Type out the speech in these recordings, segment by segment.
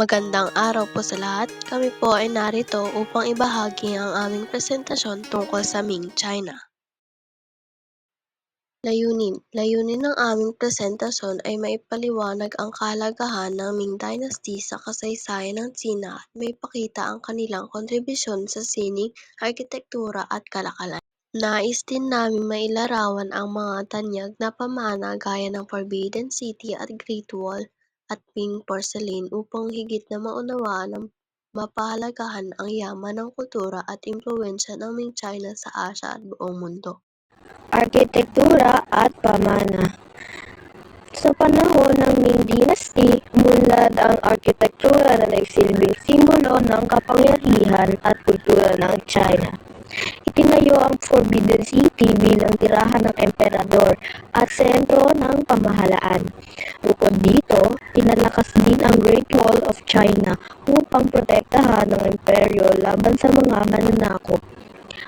Magandang araw po sa lahat. Kami po ay narito upang ibahagi ang aming presentasyon tungkol sa Ming China. Layunin Layunin ng aming presentasyon ay maipaliwanag ang kahalagahan ng Ming Dynasty sa kasaysayan ng Tsina at maipakita ang kanilang kontribusyon sa sining, arkitektura at kalakalan. Nais din naming mailarawan ang mga tanyag na pamana gaya ng Forbidden City at Great Wall at Ming Porcelain upang higit na maunawaan ng mapahalagahan ang yaman ng kultura at impluwensya ng Ming China sa Asya at buong mundo. Arkitektura at pamana Sa panahon ng Ming Dynasty, umunlad ang arkitektura na nagsilbing simbolo ng kapangyarihan at kultura ng China. Itinayo ang Forbidden City bilang tirahan ng emperador at sentro ng pamahalaan. Bukod dito, tinalakas din ang Great Wall of China upang protektahan ng imperyo laban sa mga mananakop.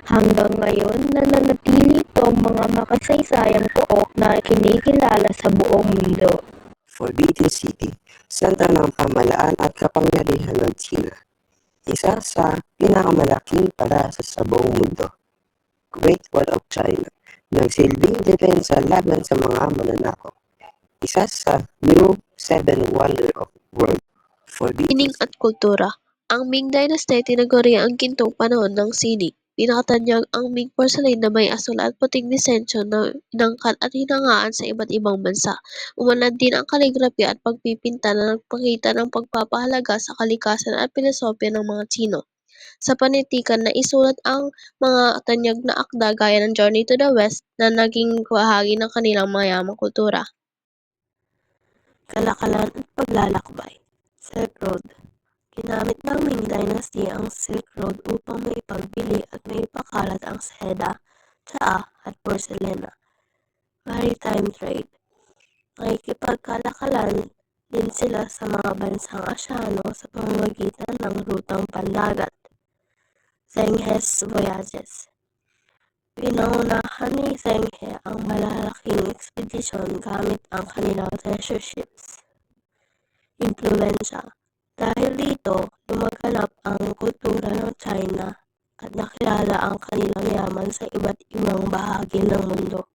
Hanggang ngayon, nananatili itong mga makasaysayang pook na kinikilala sa buong mundo. Forbidden City, sentro ng pamalaan at kapangyarihan ng China. Isa sa pinakamalaking palasas sa buong mundo. Great Wall of China, nagsilbing depensa laban sa mga mananakop. Isa sa new Seven Wonder of World. Forbidden Sining at kultura Ang Ming Dynasty ay tinaguri ang gintong panahon ng sining. Pinakatanyag ang Ming porcelain na may asul at puting disensyo na inangkat at hinangaan sa iba't ibang bansa. Umunlad din ang kaligrafi at pagpipinta na nagpakita ng pagpapahalaga sa kalikasan at pilosopya ng mga Tsino. Sa panitikan na isulat ang mga tanyag na akda gaya ng Journey to the West na naging bahagi ng kanilang mayamang kultura. Kalakalan at paglalakbay Silk Road Ginamit ng Ming Dynasty ang Silk Road upang maipagbili at maipakalat ang seda, tsaa at porselena. Maritime Trade Nakikipagkalakalan din sila sa mga bansang Asyano sa pamamagitan ng rutang pandagat. Zhenghe's Voyages Pinaunahan ni Zhenghe ang malalaking ekspedisyon gamit ang kanilang treasure ships. Impluensya Dahil dito, lumaganap ang kultura ng China at nakilala ang kanilang yaman sa iba't ibang bahagi ng mundo.